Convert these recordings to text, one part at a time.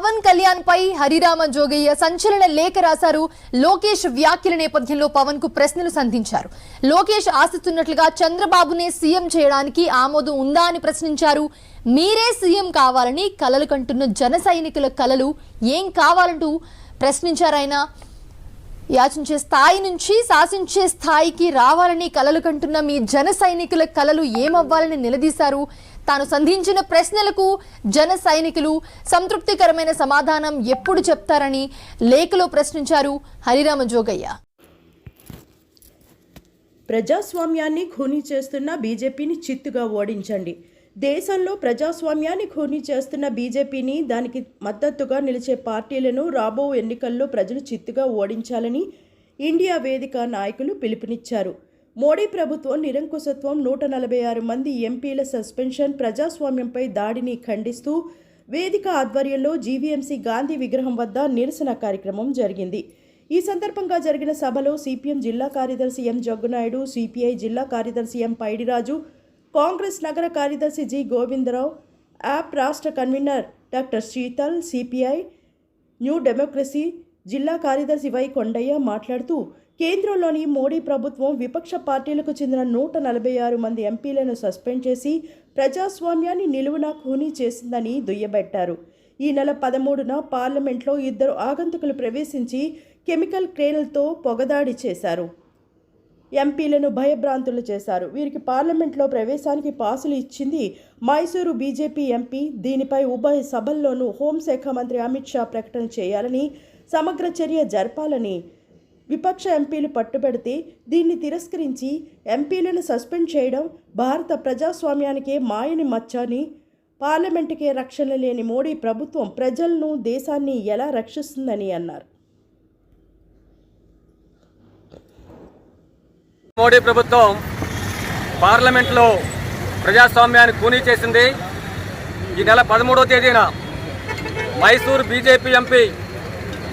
పవన్ కళ్యాణ్ పై హరిరామ జోగయ్య సంచలన లేఖ రాశారు. లోకేష్ వ్యాఖ్యల నేపథ్యంలో పవన్కు ప్రశ్నలు సంధించారు. లోకేష్ ఆశిస్తున్నట్లుగా చంద్రబాబునే సీఎం చేయడానికి ఆమోదం ఉందా అని ప్రశ్నించారు. మీరే సీఎం కావాలని కలలు కంటున్న జన సైనికుల కలలు ఏం కావాలంటూ ప్రశ్నించారు ఆయన. యాచించే స్థాయి నుంచి శాసించే స్థాయికి రావాలని కలలు కంటున్న మీ జన సైనికుల కలలు ఏమవ్వాలని నిలదీశారు. తాను సంధించిన ప్రశ్నలకు జన సైనికులు సంతృప్తికరమైన సమాధానం ఎప్పుడు చెప్తారని లేఖలో ప్రశ్నించారు హరిరామ జోగయ్య. ప్రజాస్వామ్యాన్ని ఖూనీ చేస్తున్న బీజేపీని చిత్తుగా ఓడించండి. దేశంలో ప్రజాస్వామ్యాన్ని ఖూనీ చేస్తున్న బీజేపీని దానికి మద్దతుగా నిలిచే పార్టీలను రాబో ఎన్నికల్లో ప్రజలు చిత్తుగా ఓడించాలని ఇండియా వేదిక నాయకులు పిలుపునిచ్చారు. మోడీ ప్రభుత్వం నిరంకుశత్వం నూట నలభై ఆరు మంది ఎంపీల సస్పెన్షన్ ప్రజాస్వామ్యంపై దాడిని ఖండిస్తూ వేదిక ఆధ్వర్యంలో జీవీఎంసీ గాంధీ విగ్రహం వద్ద నిరసన కార్యక్రమం జరిగింది. ఈ సందర్భంగా జరిగిన సభలో సిపిఎం జిల్లా కార్యదర్శి ఎం జగ్గునాయుడు సిపిఐ జిల్లా కార్యదర్శి ఎం పైడిరాజు కాంగ్రెస్ నగర కార్యదర్శి జి గోవిందరావు యాప్ రాష్ట్ర convenor doctor Sheetal CPI new democracy జిల్లా కార్యదర్శి వై కొండయ్య మాట్లాడుతూ కేంద్రంలోని మోడీ ప్రభుత్వం విపక్ష పార్టీలకు చెందిన నూట నలభై ఆరు మంది ఎంపీలను సస్పెండ్ చేసి ప్రజాస్వామ్యాన్ని నిలువున ఖూనీ చేసిందని దుయ్యబట్టారు. ఈ నెల పదమూడున పార్లమెంట్లో ఇద్దరు ఆగంతుకులు ప్రవేశించి కెమికల్ క్రేన్లతో పొగదాడి చేశారు. ఎంపీలను భయభ్రాంతులు చేశారు. వీరికి పార్లమెంట్లో ప్రవేశానికి పాసులు ఇచ్చింది మైసూరు బీజేపీ ఎంపీ. దీనిపై ఉభయ సభల్లోనూ హోంశాఖ మంత్రి అమిత్ షా ప్రకటన చేయాలని సమగ్ర చర్య జరపాలని విపక్ష ఎంపీలు పట్టుబెడితే దీన్ని తిరస్కరించి ఎంపీలను సస్పెండ్ చేయడం భారత ప్రజాస్వామ్యానికే మాయని మచ్చని పార్లమెంటుకే రక్షణ లేని మోడీ ప్రభుత్వం ప్రజలను దేశాన్ని ఎలా రక్షిస్తుందని అన్నారు. మోడీ ప్రభుత్వం పార్లమెంట్లో ప్రజాస్వామ్యాన్ని కూనీ చేసింది. ఈ నెల పదమూడవ తేదీన మైసూర్ బీజేపీ ఎంపీ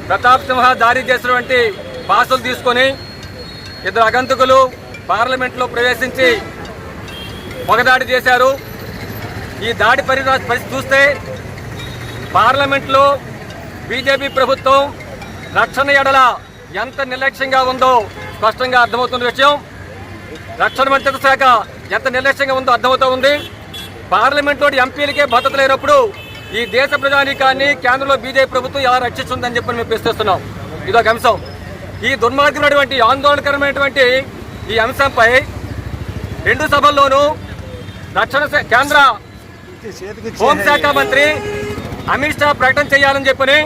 ప్రతాప్ సింహ దారి చేసినటువంటి పాసులు తీసుకొని ఇద్దరు అగంతకులు పార్లమెంట్లో ప్రవేశించి పొగదాడి చేశారు. ఈ దాడి పరిస్థితి చూస్తే పార్లమెంట్లో బీజేపీ ప్రభుత్వం రక్షణ ఎడల ఎంత నిర్లక్ష్యంగా ఉందో స్పష్టంగా అర్థమవుతున్న విషయం. రక్షణ మంత్రిత్వ శాఖ ఎంత నిర్లక్ష్యంగా ఉందో అర్థమవుతూ ఉంది. పార్లమెంట్లోని ఎంపీలకే భద్రత లేనప్పుడు ఈ దేశ ప్రజానీకాన్ని కేంద్రంలో బీజేపీ ప్రభుత్వం ఎలా రక్షిస్తుందని చెప్పి మేము ప్రశ్నిస్తున్నాం. ఇదొక అంశం. ఈ దుర్మార్గమైనటువంటి ఆందోళనకరమైనటువంటి ఈ అంశంపై రెండు సభల్లోనూ రక్షణ కేంద్ర హోంశాఖ మంత్రి అమిత్ షా ప్రకటన చేయాలని చెప్పని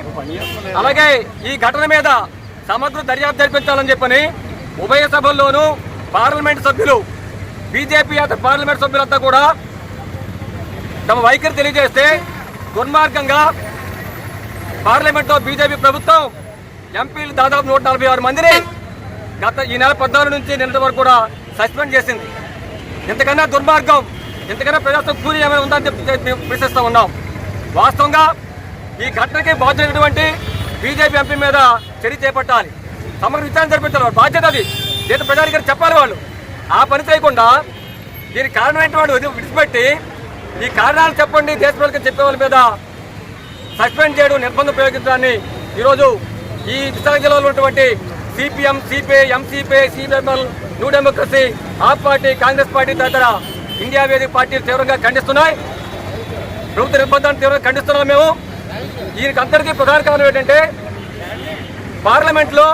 అలాగే ఈ ఘటన మీద సమగ్ర దర్యాప్తు జరిపించాలని చెప్పని ఉభయ సభల్లోనూ పార్లమెంట్ సభ్యులు బీజేపీ పార్లమెంట్ సభ్యులంతా కూడా తమ వైఖరి తెలియజేస్తే దుర్మార్గంగా పార్లమెంట్లో బీజేపీ ప్రభుత్వం ఎంపీలు దాదాపు నూట నలభై ఆరు మందిని గత ఈ నెల పద్నాలుగు నుంచి నిన్నటి వరకు కూడా సస్పెండ్ చేసింది. ఇంతకన్నా దుర్మార్గం ఇంతకన్నా ప్రజాస్వామ్య కూలి ఏమైనా ఉందని చెప్పి ప్రశ్నిస్తూ ఉన్నాం. వాస్తవంగా ఈ ఘటనకి బాధ్యతటువంటి బీజేపీ ఎంపీ మీద చర్య చేపట్టాలి. సమగ్ర విచారణ జరిపించాలి బాధ్యత అది. దేశ ప్రజానికి చెప్పాలి వాళ్ళు. ఆ పని చేయకుండా దీనికి కారణమైనటువంటి వదిలి- విడిచిపెట్టి ఈ కారణాలు చెప్పండి దేశ ప్రజలకు చెప్పే వాళ్ళ మీద సస్పెండ్ చేయడం నిర్బంధం ప్రయోగించడాన్ని ఈరోజు ఈ విశాఖ జిల్లాలో ఉన్నటువంటి CPM CPI MCPI CPML new democracy AAP party Congress party తదితర ఇండియా వేదిక పార్టీలు తీవ్రంగా ఖండిస్తున్నాయి. ప్రభుత్వ నిర్బంధాన్ని తీవ్రంగా ఖండిస్తున్నాం మేము. దీనికి అందరికీ ప్రధాన కారణం ఏంటంటే పార్లమెంట్లో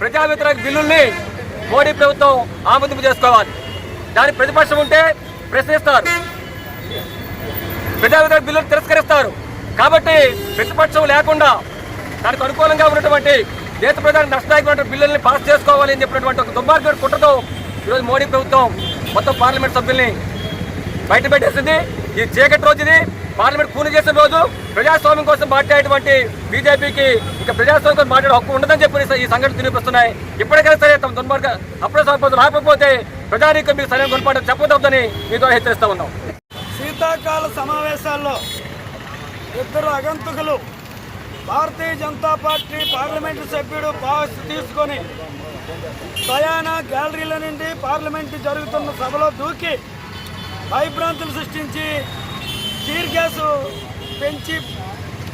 ప్రజా వ్యతిరేక బిల్లుల్ని మోడీ ప్రభుత్వం ఆమోదింపు చేసుకోవాలి. దాని ప్రతిపక్షం ఉంటే ప్రశ్నిస్తారు. ప్రజా వ్యతిరేక బిల్లులు తిరస్కరిస్తారు. కాబట్టి ప్రతిపక్షం లేకుండా దానికి అనుకూలంగా ఉన్నటువంటి దేశ ప్రధాని నష్టదాయకమైన బిల్లుల్ని పాస్ చేసుకోవాలి అని చెప్పినటువంటి ఒక దుర్మార్గమైన కుట్రతో ఈరోజు మోడీ ప్రభుత్వం మొత్తం పార్లమెంట్ సభ్యుల్ని బయట పెట్టేసింది. ఈ చీకటి రోజు ఇది పార్లమెంట్ పూర్తి చేసిన రోజు ప్రజాస్వామ్యం కోసం మాట్లాడేటువంటి బీజేపీకి ఇక ప్రజాస్వామ్యం కోసం మాట్లాడే హక్కు ఉండదని చెప్పి ఈ సంఘటన తినిపిస్తున్నాయి ఇప్పటికైనా సరే తమ దుర్మార్గ అప్పుడే సంపద రాకపోతే ప్రజానీకం మీరు సరైన గుణపాఠం చెప్పదొద్దని మీతో హెచ్చరిస్తా ఉన్నాం. శీతాకాల సమావేశాల్లో ఇద్దరు అగంతుకులు భారతీయ జనతా పార్టీ పార్లమెంటు సభ్యుడు పాస్ తీసుకొని ప్రయాణ గ్యాలరీల నుండి పార్లమెంటు జరుగుతున్న సభలో దూకి భయభ్రాంతులు సృష్టించి టీర్ గ్యాస్ పెంచి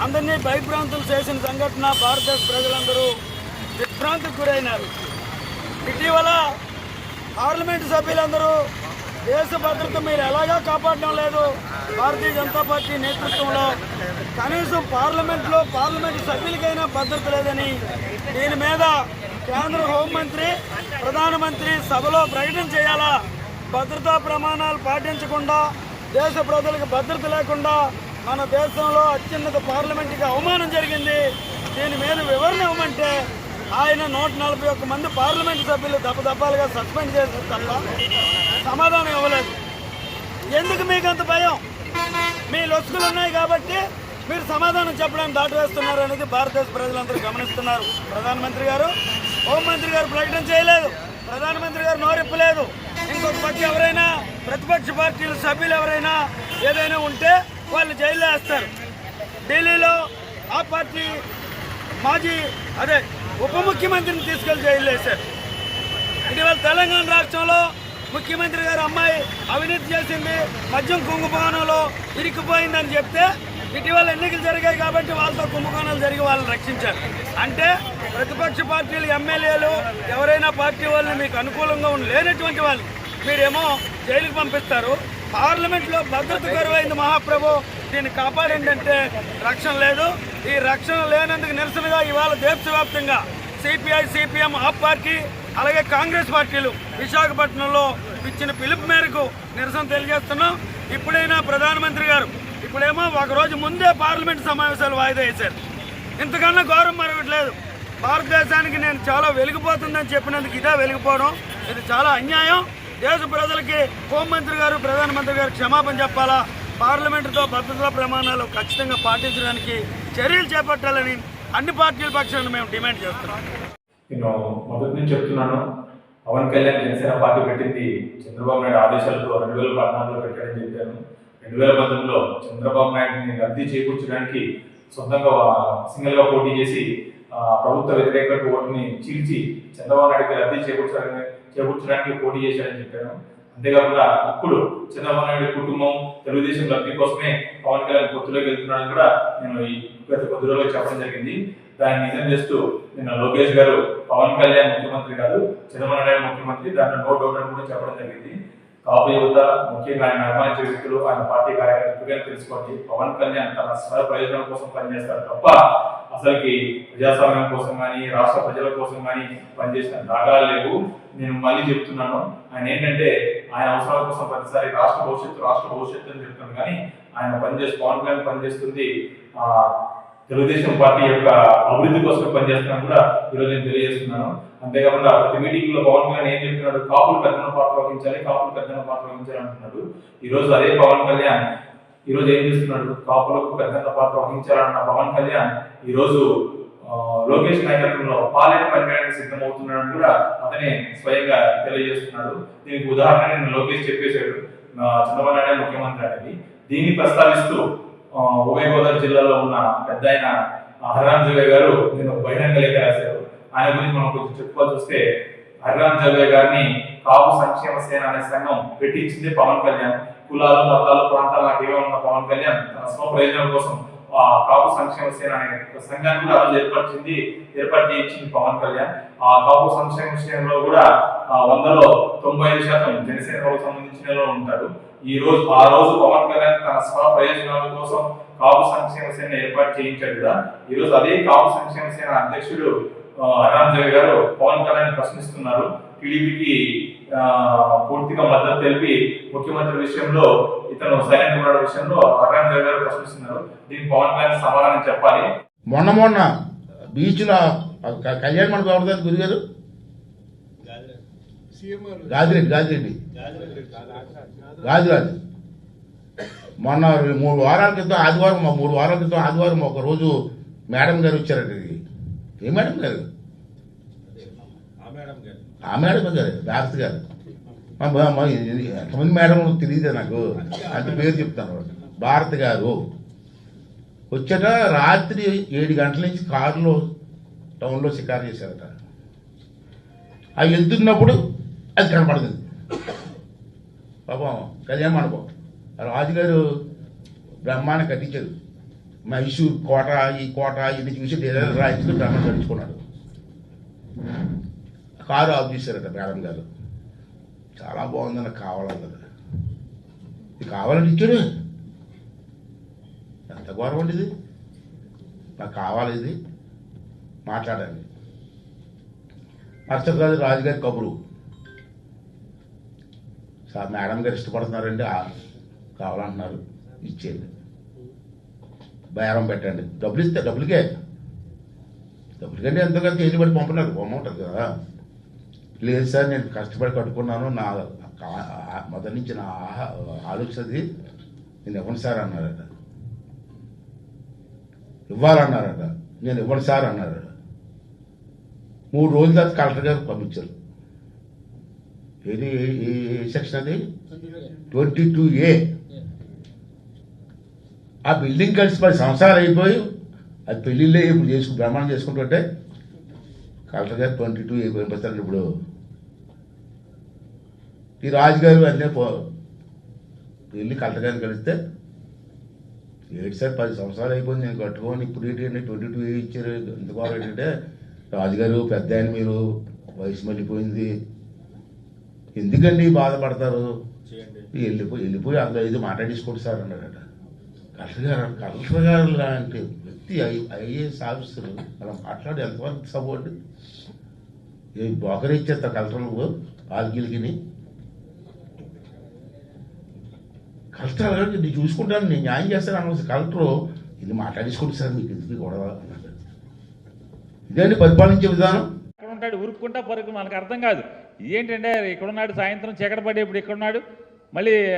అందరినీ భయభ్రాంతులు చేసిన సంఘటన భారతదేశ ప్రజలందరూ విభ్రాంతికి గురైనారు. ఇటీవల పార్లమెంటు సభ్యులందరూ దేశ భద్రత మీరు ఎలాగా కాపాడడం లేదు? భారతీయ జనతా పార్టీ నేతృత్వంలో కనీసం పార్లమెంట్లో పార్లమెంట్ సభ్యులకైనా భద్రత లేదని దీని మీద కేంద్ర హోంమంత్రి ప్రధానమంత్రి సభలో ప్రకటన చేయాలా? భద్రతా ప్రమాణాలు పాటించకుండా దేశ ప్రజలకు భద్రత లేకుండా మన దేశంలో అత్యున్నత పార్లమెంటుకి అవమానం జరిగింది. దీని మీద వివరణ ఇవ్వమంటే ఆయన నూట నలభై ఒక్క మంది పార్లమెంటు సభ్యులు దప్పదప్పాలుగా సస్పెండ్ చేశారు తప్ప సమాధానం ఇవ్వలేదు. ఎందుకు మీకు అంత భయం? మీ లొసుకులు ఉన్నాయి కాబట్టి మీరు సమాధానం చెప్పడానికి దాటవేస్తున్నారు అనేది భారతదేశ ప్రజలందరూ గమనిస్తున్నారు. ప్రధానమంత్రి గారు హోంమంత్రి గారు ప్రకటన చేయలేదు. ప్రధానమంత్రి గారు నోరెప్పలేదు. ఇంకొక పక్క ఎవరైనా ప్రతిపక్ష పార్టీల సభ్యులు ఎవరైనా ఏదైనా ఉంటే వాళ్ళు జైల్లో వేస్తారు. ఢిల్లీలో ఆ పార్టీ మాజీ అదే ఉప ముఖ్యమంత్రిని తీసుకెళ్ళి జైలు వేశారు. ఇటీవల తెలంగాణ రాష్ట్రంలో ముఖ్యమంత్రి గారు అమ్మాయి అవినీతి చేసింది. మద్యం కుంభకోణంలో ఇరికిపోయిందని చెప్తే ఇటీవల ఎన్నికలు జరిగాయి కాబట్టి వాళ్ళతో కుంభకోణాలు జరిగి వాళ్ళని రక్షించారు. అంటే ప్రతిపక్ష పార్టీలు ఎమ్మెల్యేలు ఎవరైనా పార్టీ వాళ్ళని మీకు అనుకూలంగా ఉండి లేనటువంటి వాళ్ళు మీరేమో జైలుకి పంపిస్తారు. పార్లమెంట్లో భద్రత కరువైంది మహాప్రభు. దీన్ని కాపాడండి అంటే రక్షణ లేదు. ఈ రక్షణ లేనందుకు నిరసనగా ఇవాళ దేశవ్యాప్తంగా సిపిఐ సిపిఎం ఆప్ పార్టీ అలాగే కాంగ్రెస్ పార్టీలు విశాఖపట్నంలో ఇచ్చిన పిలుపు మేరకు నిరసన తెలియజేస్తున్నాం. ఇప్పుడైనా ప్రధానమంత్రి గారు ఇప్పుడేమో ఒక రోజు ముందే పార్లమెంట్ సమావేశాలు వాయిదా వేశారు. ఇంతకన్నా గౌరవం మరొకట్లేదు. భారతదేశానికి నేను చాలా వెలిగిపోతుందని చెప్పినందుకు ఇదే వెలిగిపోవడం. ఇది చాలా అన్యాయం. దేశ ప్రజలకి హోంమంత్రి గారు ప్రధానమంత్రి గారు క్షమాపణ చెప్పాలా? పార్లమెంటుతో భద్రతా ప్రమాణాలు ఖచ్చితంగా పాటించడానికి చర్యలు చేపట్టాలని అన్ని పార్టీల పక్షాన మేము డిమాండ్ చేస్తున్నాం. నేను మొదటి నుంచి చెప్తున్నాను పవన్ కళ్యాణ్ జనసేన పార్టీ పెట్టింది చంద్రబాబు నాయుడు ఆదేశాలతో రెండు వేల పద్నాలుగులో పెట్టాడని చెప్పాను. రెండు వేల పంతొమ్మిదిలో చంద్రబాబు నాయుడిని రద్దీ చేకూర్చడానికి సొంతంగా సింగిల్గా పోటీ చేసి ఆ, ప్రభుత్వ వ్యతిరేక ఓటుని చీల్చి చంద్రబాబు నాయుడికి రద్దీ చేకూర్చడానికి చేకూర్చడానికి పోటీ చేశాడని చెప్పాను. అంతేకాకుండా ఇప్పుడు చంద్రబాబు నాయుడు కుటుంబం తెలుగుదేశం లబ్ధి కోసమే పవన్ కళ్యాణ్ పొత్తులోకి వెళ్తున్నాడని కూడా నేను ఈ గత కొద్ది రోజులు చెప్పడం జరిగింది. దాన్ని నిజం చేస్తూ నిన్న లోకేష్ గారు పవన్ కళ్యాణ్ ముఖ్యమంత్రి కాదు చంద్రబాబు నాయుడు ముఖ్యమంత్రి దాంట్లో నో డౌట్ అని కూడా చెప్పడం జరిగింది. కాపు యువత ముఖ్యంగా ఆయన అభిమానించే వ్యక్తులు ఆయన పార్టీ కార్యకర్తలు తెలుసుకోండి. పవన్ కళ్యాణ్ తన స్వర ప్రయోజనం కోసం పనిచేస్తారు తప్ప అసలుకి ప్రజాస్వామ్యం కోసం కానీ రాష్ట్ర ప్రజల కోసం కానీ పనిచేసిన దాఖలాలు లేవు. నేను మళ్ళీ చెప్తున్నాను ఆయన ఏంటంటే ఆయన అవసరాల కోసం ప్రతిసారి రాష్ట్ర భవిష్యత్తు రాష్ట్ర భవిష్యత్తు అని చెప్తాను కానీ ఆయన పనిచేసి పవన్ కళ్యాణ్ పనిచేస్తుంది ఆ, తెలుగుదేశం పార్టీ యొక్క అభివృద్ధి కోసం పనిచేస్తున్నాను కూడా ఈరోజు నేను తెలియజేస్తున్నాను. అంతేకాకుండా ప్రతి మీటింగ్లో పవన్ కళ్యాణ్ ఏం చెప్తున్నాడు కాపులు పెద్దన పాత్ర వహించాలి కాపులు పెద్దన పాత్ర వహించాలి అంటున్నాడు. ఈరోజు అదే పవన్ కళ్యాణ్ ఈరోజు ఏం చేస్తున్నాడు? కాపులకు పెద్దన పాత్ర వహించాలన్న పవన్ కళ్యాణ్ ఈరోజు లోకేష్ నాయకత్వంలో పాలన పనిచేయడానికి సిద్ధమవుతున్నాడని కూడా అతనే స్వయంగా తెలియజేస్తున్నాడు. దీనికి ఉదాహరణ నేను లోకేష్ చెప్పేశాడు. చంద్రబాబు నాయుడు ముఖ్యమంత్రి అనేది దీన్ని ప్రస్తావిస్తూ ఉభయ గోదావరి జిల్లాలో ఉన్న పెద్ద ఆయన హరిరామ్ జోగే గారు నేను బహిరంగ లేఖ రాశారు. ఆయన గురించి మనం కొంచెం చెప్పుకోవాల్సి వస్తే హరిరామ్ జోగే గారిని కాపు సంక్షేమ సేన అనే సంఘం పెట్టించింది పవన్ కళ్యాణ్. కులాలు మతాలు ప్రాంతాలు నాకు ఏమో ఉన్న పవన్ కళ్యాణ్ తన స్వ ప్రయోజనం కోసం ఆ కాపు సంక్షేమ సేన అనే సంఘాన్ని కూడా అమలు ఏర్పరిచింది ఏర్పాటు చేయించింది పవన్ కళ్యాణ్. ఆ కాపు సంక్షేమ సేనలో కూడా వందలో తొంభై ఐదు శాతం జనసేన సంబంధించిన ఉంటారు. ఈ రోజు ఆ రోజు పవన్ కళ్యాణ్ తన స్వ ప్రయోజనాల కోసం కాపు సంక్షేమ సేన ఏర్పాటు చేయించాడు కదా. ఈ రోజు అదే కాపు సంక్షేమ సేన అధ్యక్షుడు జోగి గారు పవన్ కళ్యాణ్ ప్రశ్నిస్తున్నారు. టీడీపీకి పూర్తిగా మద్దతు తెలిపి ముఖ్యమంత్రి విషయంలో ఇతను సైలెంట్ ఉన్న విషయంలో జోగి గారు ప్రశ్నిస్తున్నారు. దీనికి పవన్ కళ్యాణ్ సమాధానం చెప్పాలి. మొన్న మొన్న బీచ్లో కళ్యాణ మండపం ఎవరిదాన్ని గురిగారు? గాదిరెడ్డి గాదిరెడ్డి గాదిరాజు మొన్న రెండు- మూడు వారాల క్రితం ఆదివారం మా మూడు వారాల క్రితం ఆదివారం ఒక రోజు మేడం గారు వచ్చారట ఇది ఏ మేడం గారు? ఆ మేడం గారు. దాస్ గారు ఎంతమంది మేడం తెలియదు నాకు. అంటే పేరు చెప్తాను. భారత్ గారు. వచ్చాక రాత్రి ఏడు గంటల నుంచి కారులో టౌన్లో షికారు చేశారట. అవి వెళ్తున్నప్పుడు అది కనపడుతుంది పాపం కళ్యాణ మండపం రాజుగారు బ్రహ్మాన్ని కట్టించారు మైసూర్ కోట ఈ కోట ఇన్ని చూసి డైలాగ్ రాయించుకుని బ్రహ్మ నడుచుకున్నాడు. కారు ఆఫ్ చేశారట మేడం గారు. చాలా బాగుంది నాకు కావాలన్నది ఇది కావాలని ఇచ్చాడు. ఎంత ఘోరం అండి ఇది? నాకు కావాలి ఇది. మాట్లాడాలి మరుసటి రాజు రాజుగారి కబురు. మేడం గారు ఇష్టపడుతున్నారండి కావాలంటున్నారు ఇచ్చేయండి. బేరం పెట్టండి. డబ్బులు ఇస్తే డబ్బులకే. డబ్బులకంటే ఎంతో కదా తేలి పడి పంపినారు బొమ్మ ఉంటుంది కదా. లేదు సార్ నేను కష్టపడి కట్టుకున్నాను నా మొదటి నుంచి నా ఆహా- ఆలోచనది నేను ఇవ్వను సార్ అన్నారట. ఇవ్వాలన్నారట. నేను ఇవ్వను సార్ అన్నారట. మూడు రోజుల తర్వాత కలెక్టర్ గారు పంపించారు. ఏది సెక్షన్ అది ట్వంటీ టూ ఏ ఆ బిల్డింగ్ కలిసి పది సంవత్సరాలు అయిపోయి అది పెళ్ళిళ్ళే ఇప్పుడు చేసుకు బ్రహ్మాండం చేసుకుంటుంటే కలెక్టర్ గారు ట్వంటీ టూ ఏ పంపిస్తారు ఇప్పుడు. ఈ రాజుగారు అన్నీ పో వెళ్ళి కలెక్టర్ గారిని కలిస్తే ఏడు సార్ పది సంవత్సరాలు అయిపోయింది నేను కట్టుకొని ఇప్పుడు ఏంటంటే ట్వంటీ టూ ఏ ఇచ్చారు. ఎందుకు ఏంటంటే రాజుగారు పెద్ద ఆయన మీరు వయసు మళ్ళీపోయింది ఎందుకండి బాధపడతారు? వెళ్ళిపోయి వెళ్ళిపోయి అందులో ఇది మాట్లాడేసుకోండి సార్ అన్నాడట. కలెక్టర్ గారు కలెక్టర్ గారు లాంటి వ్యక్తి ఐఏఎస్ ఆఫీసర్ అలా మాట్లాడి ఎంతవరకు సపోర్ట్ ఏ బోకర్ ఇచ్చేస్తా కలెక్టర్ నువ్వు పాల్గిలికి కలెక్టర్ గారు నేను చూసుకుంటాను నేను న్యాయం చేస్తాను అన్న కలెక్టర్ ఇది మాట్లాడేసుకోండి సార్ మీకు ఎందుకు గొడవ? ఇదేంటి పరిపాలించే విధానం? ఎక్కడ ఉంటాడు ఉరుక్కుంటా పరుగు మనకు అర్థం కాదు. ఏంటంటే ఇక్కడున్నాడు సాయంత్రం చీకటి పడేప్పుడు ఇక్కడున్నాడు మళ్ళీ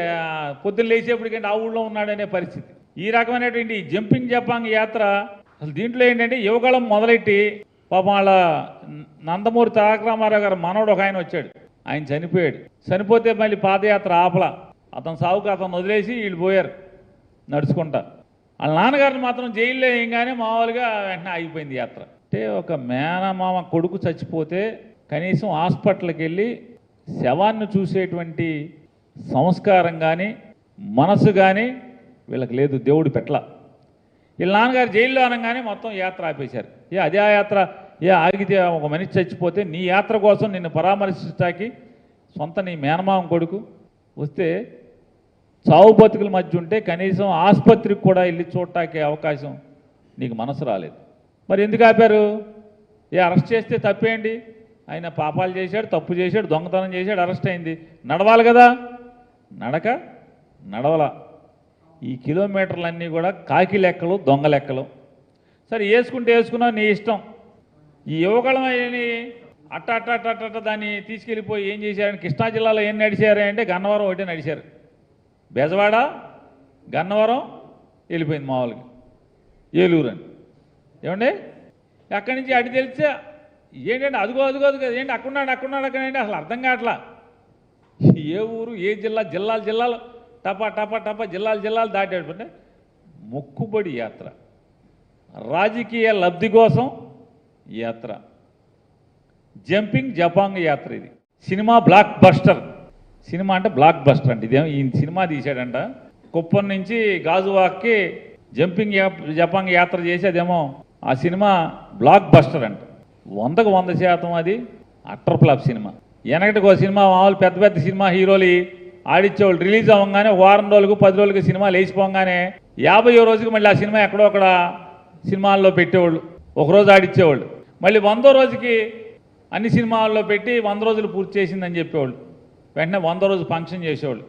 పొద్దున్న లేచేప్పటికంటే ఆ ఊళ్ళో ఉన్నాడు అనే పరిస్థితి. ఈ రకమైనటువంటి జంపింగ్ జపాంగ్ యాత్ర అసలు దీంట్లో ఏంటంటే యువగళం మొదలెట్టి పాపం వాళ్ళ నందమూరి తారక రామారావు గారు మనవడు ఒక ఆయన వచ్చాడు. ఆయన చనిపోయాడు. చనిపోతే మళ్ళీ పాదయాత్ర ఆపల. అతను సావుకు అతను వదిలేసి వీళ్ళు పోయారు నడుచుకుంటా. వాళ్ళ నాన్నగారిని మాత్రం జైల్లో వేయంగానే మామూలుగా వెంటనే ఆగిపోయింది యాత్ర. అంటే ఒక మేనమామ కొడుకు చచ్చిపోతే కనీసం హాస్పిటల్కి వెళ్ళి శవాన్ని చూసేటువంటి సంస్కారం కానీ మనసు కానీ వీళ్ళకి లేదు దేవుడు పెట్ల వీళ్ళ నాన్నగారు జైల్లో అనగానే మొత్తం యాత్ర ఆపేశారు. ఏ అదే యాత్ర? ఏ ఆగితే ఒక మనిషి చచ్చిపోతే నీ యాత్ర కోసం నిన్ను పరామర్శించడానికి సొంత నీ మేనమామ కొడుకు వస్తే చావు బతుకుల మధ్య ఉంటే కనీసం ఆసుపత్రికి కూడా వెళ్ళి చూడటానికి అవకాశం నీకు మనసు రాలేదు. మరి ఎందుకు ఆపారు? ఏ అరెస్ట్ చేస్తే తప్పేంటి? ఆయన పాపాలు చేశాడు తప్పు చేశాడు దొంగతనం చేశాడు అరెస్ట్ అయింది. నడవాలి కదా? నడక నడవల. ఈ కిలోమీటర్లన్నీ కూడా కాకి లెక్కలు దొంగ లెక్కలు. సరే వేసుకుంటే వేసుకున్నావు నీ ఇష్టం. ఈ యువకళం అయ్యని అట్ట అట్ట అట్ట అట్ట అట్ట దాన్ని తీసుకెళ్ళిపోయి ఏం చేశారని కృష్ణా జిల్లాలో ఏం నడిచారు అంటే గన్నవరం ఒకటే నడిచారు. బెజవాడ గన్నవరం వెళ్ళిపోయింది మామూలుగా. ఏలూరు అని. ఏమండి? అక్కడి నుంచి అటు తెలిస్తే ఏంటంటే అదిగో అదిగో అదుగో ఏంటి అక్కడున్నాడు అక్కడున్నాడు అక్కడ ఏంటి అసలు అర్థం కావట్లా? ఏ ఊరు ఏ జిల్లా జిల్లాలు జిల్లాలు టపా టపా టపా జిల్లాలు జిల్లాలు దాటాడు. మొక్కుబడి యాత్ర. రాజకీయ లబ్ధి కోసం యాత్ర. జంపింగ్ జపాంగ్ యాత్ర ఇది. Cinema blockbuster. సినిమా అంటే బ్లాక్ బస్టర్ అంటే. ఇదేమో ఈ సినిమా తీశాడంట. కుప్పం నుంచి గాజువాక్కి జంపింగ్ జపాంగ్ యాత్ర చేసి అదేమో ఆ సినిమా బ్లాక్ బస్టర్ అంట. వందకు వంద శాతం అది అట్టర్ ఫ్లాప్ సినిమా. వెనకటికి ఒక సినిమా మామూలు పెద్ద పెద్ద సినిమా హీరోలు ఆడిచ్చేవాళ్ళు రిలీజ్ అవ్వగానే వారం రోజులకు పది రోజులకు సినిమా లేచిపోగానే యాభై రోజుకి మళ్ళీ ఆ సినిమా ఎక్కడో అక్కడ సినిమాల్లో పెట్టేవాళ్ళు. ఒకరోజు ఆడిచ్చేవాళ్ళు. మళ్ళీ వందో రోజుకి అన్ని సినిమాల్లో పెట్టి వంద రోజులు పూర్తి చేసిందని చెప్పేవాళ్ళు. వెంటనే వంద రోజు ఫంక్షన్ చేసేవాళ్ళు.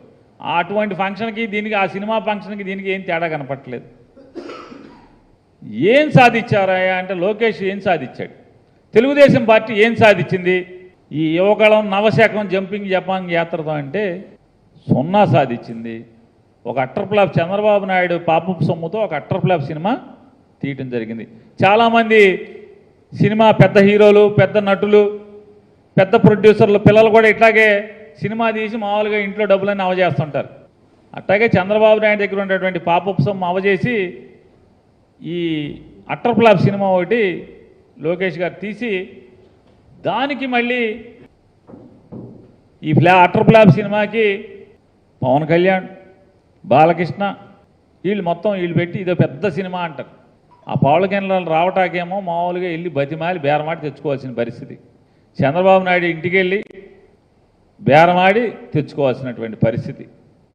అటువంటి ఫంక్షన్కి దీనికి ఆ సినిమా ఫంక్షన్కి దీనికి ఏం తేడా కనపట్టలేదు ఏం సాధించారా అంటే లోకేష్ ఏం సాధించాడు? తెలుగుదేశం పార్టీ ఏం సాధించింది? ఈ యువకళం నవశకం జంపింగ్ జపాంగ్ యాత్రతో అంటే సున్నా సాధించింది. ఒక అట్టర్ ఫ్లాప్ చంద్రబాబు నాయుడు పాపపు సొమ్ముతో ఒక అట్టర్ ఫ్లాప్ సినిమా తీయటం జరిగింది. చాలామంది సినిమా పెద్ద హీరోలు పెద్ద నటులు పెద్ద ప్రొడ్యూసర్లు పిల్లలు కూడా ఇట్లాగే సినిమా తీసి మామూలుగా ఇంట్లో డబ్బులన్నీ అవజేస్తుంటారు అట్లాగే చంద్రబాబు నాయుడు దగ్గర ఉండేటువంటి పాపపు సొమ్ము అవజేసి ఈ అట్టర్ ఫ్లాప్ సినిమా ఒకటి లోకేష్ గారు తీసి దానికి మళ్ళీ ఈ ఫ్లా అట్టర్ ఫ్లాప్ సినిమాకి పవన్ కళ్యాణ్ బాలకృష్ణ వీళ్ళు మొత్తం వీళ్ళు పెట్టి ఇదో పెద్ద సినిమా అంటారు. ఆ పవన్ కళ్యాణ్ రావటాకేమో మామూలుగా వెళ్ళి బతిమాలి బేరమాడి తెచ్చుకోవాల్సిన పరిస్థితి. చంద్రబాబు నాయుడు ఇంటికి వెళ్ళి బేరమాడి తెచ్చుకోవాల్సినటువంటి పరిస్థితి.